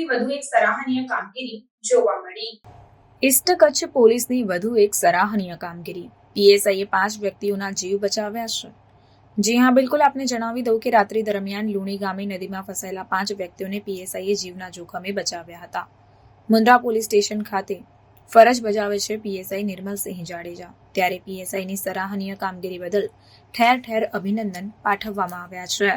પોલીસની વધુ એક સરાહનીય કામગીરી જોવા મળી. ઈસ્ટ કચ્છ પોલીસની વધુ એક સરાહનીય કામગીરી. પીએસઆઈએ પાંચ વ્યક્તિઓના જીવ બચાવ્યા છે. જી હા, બિલકુલ આપને જણાવી દઉં કે રાત્રિ દરમિયાન લુણી ગામે નદીમાં ફસાયેલા પાંચ વ્યક્તિઓને પીએસઆઈએ જીવના જોખમે બચાવ્યા હતા. મુન્દ્રા પોલીસ સ્ટેશન ખાતે ફરજ બજાવે છે પીએસઆઈ નિર્મલસિંહ જાડેજા. ત્યારે પીએસઆઈની સરાહનીય કામગીરી બદલ ઠેર ઠેર અભિનંદન પાઠવવામાં આવ્યા છે.